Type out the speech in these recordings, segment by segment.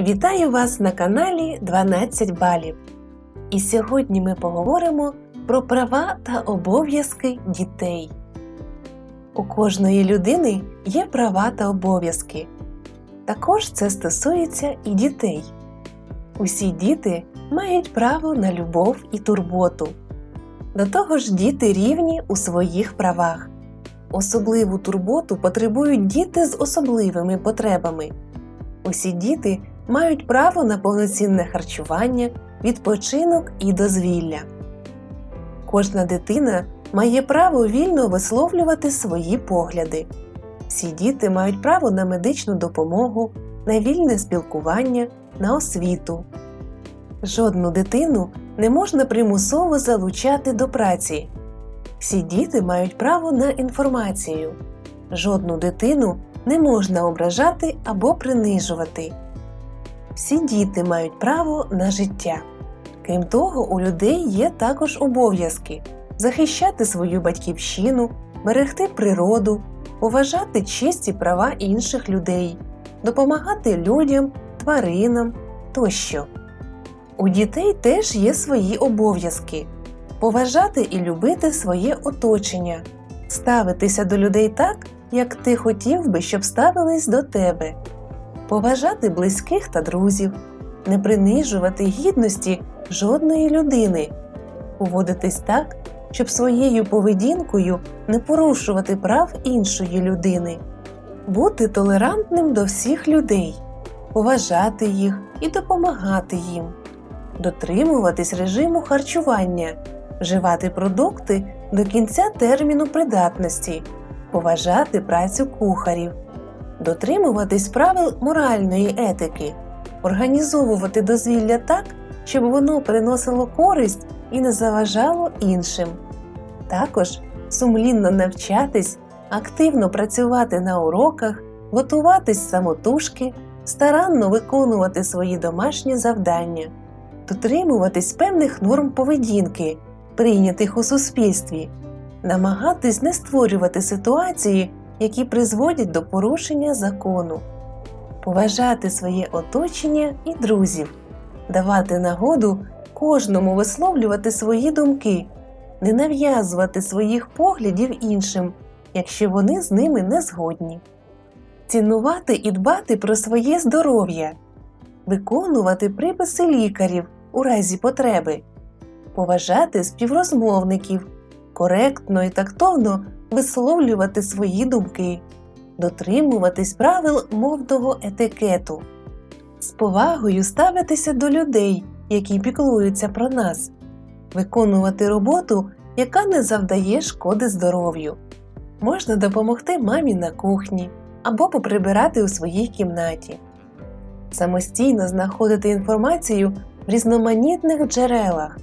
Вітаю вас на каналі 12 балів. І сьогодні ми поговоримо про права та обов'язки дітей. У кожної людини є права та обов'язки. Також це стосується і дітей. Усі діти мають право на любов і турботу. До того ж, діти рівні у своїх правах. Особливу турботу потребують діти з особливими потребами. Усі діти мають право на повноцінне харчування, відпочинок і дозвілля. Кожна дитина має право вільно висловлювати свої погляди. Всі діти мають право на медичну допомогу, на вільне спілкування, на освіту. Жодну дитину не можна примусово залучати до праці. Всі діти мають право на інформацію. Жодну дитину не можна ображати або принижувати. Всі діти мають право на життя. Крім того, у людей є також обов'язки захищати свою батьківщину, берегти природу, поважати чисті права інших людей, допомагати людям, тваринам тощо. У дітей теж є свої обов'язки поважати і любити своє оточення, ставитися до людей так, як ти хотів би, щоб ставились до тебе, поважати близьких та друзів, не принижувати гідності жодної людини, поводитись так, щоб своєю поведінкою не порушувати прав іншої людини, бути толерантним до всіх людей, поважати їх і допомагати їм, дотримуватись режиму харчування, вживати продукти до кінця терміну придатності, поважати працю кухарів, дотримуватись правил моральної етики, організовувати дозвілля так, щоб воно приносило користь і не заважало іншим. Також сумлінно навчатись, активно працювати на уроках, готуватись самотужки, старанно виконувати свої домашні завдання, дотримуватись певних норм поведінки, прийнятих у суспільстві, намагатись не створювати ситуації, які призводять до порушення закону, поважати своє оточення і друзів, давати нагоду кожному висловлювати свої думки, не нав'язувати своїх поглядів іншим, якщо вони з ними не згодні, цінувати і дбати про своє здоров'я, виконувати приписи лікарів у разі потреби, поважати співрозмовників, коректно і тактовно висловлювати свої думки, дотримуватись правил мовного етикету, з повагою ставитися до людей, які піклуються про нас, виконувати роботу, яка не завдає шкоди здоров'ю. Можна допомогти мамі на кухні або поприбирати у своїй кімнаті, самостійно знаходити інформацію в різноманітних джерелах,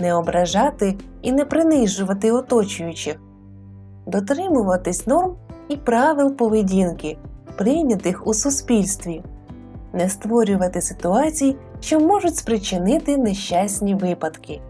не ображати і не принижувати оточуючих, дотримуватись норм і правил поведінки, прийнятих у суспільстві, не створювати ситуацій, що можуть спричинити нещасні випадки.